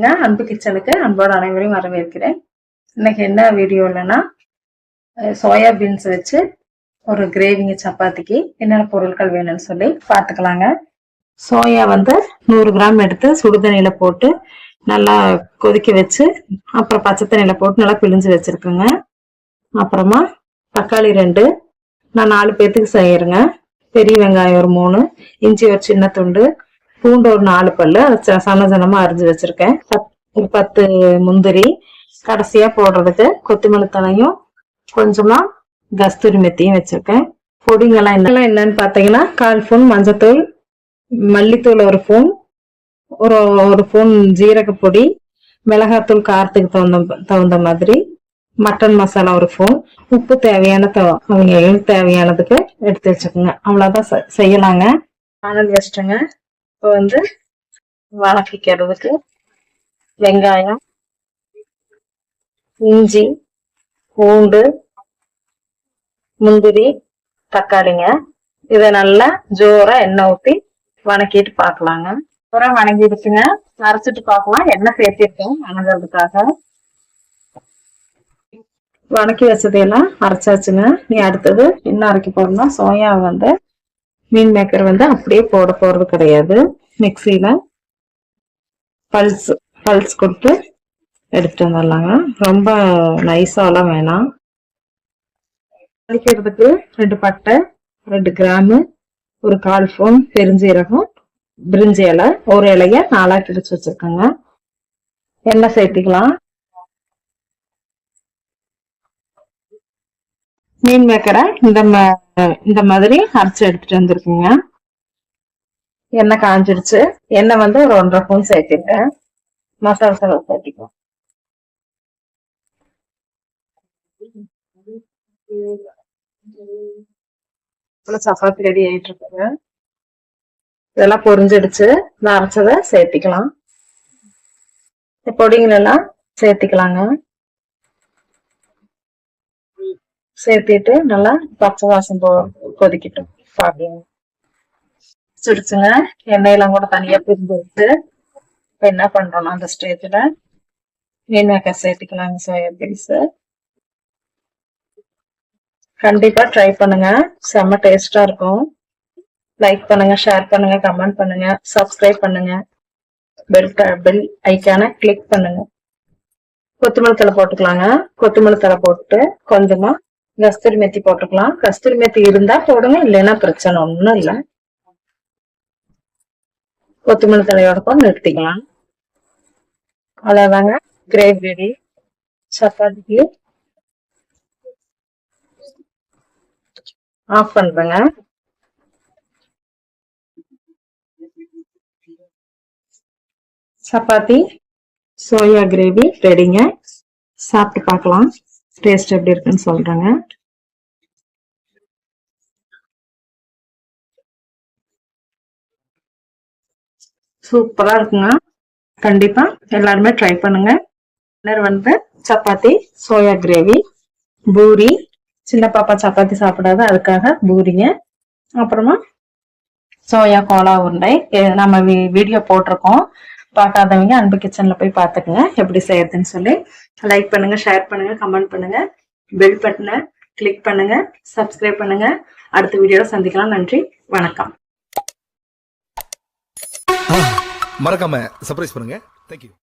வணக்கங்க அன்பு கிச்சனுக்கு அன்போட அனைவரையும் வரவேற்கிறேன். இன்னைக்கு என்ன வீடியோ இல்லைன்னா சோயா பீன்ஸ் வச்சு ஒரு கிரேவிங்க சப்பாத்திக்கு என்னென்ன பொருட்கள் வேணும்னு சொல்லி பார்த்துக்கலாங்க. சோயா வந்து நூறு கிராம் எடுத்து சுடுதண்ணியில் போட்டு நல்லா கொதிக்க வச்சு அப்புறம் பச்சை தண்ணியில் போட்டு நல்லா பிழிஞ்சு வச்சுருக்குங்க. அப்புறமா தக்காளி ரெண்டு நான் நாலு பேர்த்துக்கு செய்யறேங்க. பெரிய வெங்காயம் ஒரு மூணு இஞ்சி ஒரு சின்ன துண்டு பூண்டு ஒரு நாலு பல்லு. ச- சன சனமா அரிஞ்சு வச்சிருக்கேன். பத்- ஒரு பத்து முந்திரி கடைசியா போடுறதுக்கு கொத்தமல்லி தலையும் கொஞ்சமா கஸ்தூரி மெத்தியும் வச்சிருக்கேன். பொடிங்கெல்லாம் என்னெல்லாம் என்னன்னு பார்த்தீங்கன்னா கால் ஸ்பூன் மஞ்சத்தூள் மல்லித்தூள் ஒரு ஸ்பூன் ஒரு ஒரு ஸ்பூன் ஜீரக பொடி மிளகாத்தூள் காரத்துக்கு தகுந்த தகுந்த மாதிரி மட்டன் மசாலா ஒரு ஸ்பூன் உப்பு தேவையான அவங்க தேவையானதுக்கு எடுத்து வச்சுக்கோங்க. அவ்வளோதான் செய்யலாங்க. ஆனல் வச்சுட்டேங்க இப்போ வந்து வணக்கிக்கிறதுக்கு வெங்காயம் இஞ்சி பூண்டு முந்திரி தக்காளிங்க. இதை நல்லா ஜோரா எண்ணெய் ஊற்றி வணக்கிட்டு பார்க்கலாங்க. அப்புறம் வணங்கிடுச்சுங்க. அரைச்சிட்டு பார்க்கலாம். எண்ணெய் சேர்த்திருக்கேன் வணங்குறதுக்காக. வணக்கி வச்சதையெல்லாம் அரைச்சாச்சுங்க. நீ அடுத்தது என்ன அரைக்க போறோம்னா சோயா வந்து மீன் மேக்கர் வந்து அப்படியே போட போறது கிடையாது. மிக்சியில பல்ஸ் பல்ஸ் கொடுத்து எடுத்துட்டு வந்துடலாங்க. ரொம்ப நைஸாலாம் வேணாம். அரைக்கிறதுக்கு ரெண்டு பட்டை ரெண்டு கிராமு ஒரு கால் ஃபோன் பெருஞ்சீரகம் பிரிஞ்சி இலை ஒரு இலைய நாளாக கிழிச்சு வச்சிருக்கேங்க. எண்ணெய் சேர்த்துக்கலாம். மீன் மேக்கரை இந்த இந்த மாதிரி அரைச்சு எடுத்துட்டு வந்திருக்குங்க. எண்ணெய் காஞ்சிடுச்சு எண்ணெய் வந்து ஒரு ஒன்றரை ஸ்பூன் சேர்த்திருக்கேன் மசாலா செலவு சேர்த்திக்கலாம். சப்பாத்தி ரெடி ஆயிட்டு இருக்குங்க இதெல்லாம் பொரிஞ்சிடுச்சு. நான் அரைச்சதை சேர்த்திக்கலாம். இந்த சேர்த்திக்கலாங்க. சேர்த்திட்டு நல்லா பச்சை வாசம் போ கொதிக்கட்டும். பாப்பீங்க சுடிச்சுங்க. எண்ணெயெல்லாம் கூட தனியா பிரிஞ்சு எடுத்து இப்ப என்ன பண்றோம் அந்த ஸ்டேஜ்ல மீன் சேர்த்துக்கலாங்க சோயா பீஸ் கண்டிப்பா ட்ரை பண்ணுங்க. செம்ம டேஸ்டா இருக்கும். லைக் பண்ணுங்க ஷேர் பண்ணுங்க கமெண்ட் பண்ணுங்க சப்ஸ்கிரைப் பண்ணுங்க. பெல் பெல் ஐக்கான கிளிக் பண்ணுங்க. கொத்தமல்லி தலை போட்டுக்கலாங்க. கொத்தமல்லி தலை போட்டு கொஞ்சமா கஸ்தூரி மெத்தி போட்டுக்கலாம். கஸ்தூரி மெத்தி இருந்தா போடுங்க இல்லைன்னா பிரச்சனை ஒண்ணும் இல்லை. கொத்தமல்லி தலையோட கூட நிறுத்திக்கலாம். அவ்வளவுதாங்க. கிரேவி ரெடி சப்பாத்திக்கு ஆஃப் பண்றேங்க. சப்பாத்தி சோயா கிரேவி ரெடிங்க. சாப்பிட்டு பார்க்கலாம். டேஸ்ட் எப்படி இருக்குன்னு சொல்றேங்க. சூப்பரா இருக்குங்க. கண்டிப்பா எல்லாருமே ட்ரை பண்ணுங்க. டின்னர் வந்து சப்பாத்தி சோயா கிரேவி பூரி. சின்ன பாப்பா சப்பாத்தி சாப்பிடாது அதுக்காக பூரிங்க. அப்புறமா சோயா கோலா உருண்டை. நம்ம வீடியோ போட்டிருக்கோம். பார்க்காதவங்க அன்பு கிச்சன்ல போய் பார்த்துக்குங்க எப்படி செய்யறதுன்னு சொல்லி லைக் பண்ணுங்க ஷேர் பண்ணுங்க கமெண்ட் பண்ணுங்க பெல் பட்டனை கிளிக் பண்ணுங்க சப்ஸ்கிரைப் பண்ணுங்க. அடுத்த வீடியோல சந்திக்கலாம். நன்றி வணக்கம். மறக்காம சர்ப்ரைஸ் பண்ணுங்க. தேங்க்யூ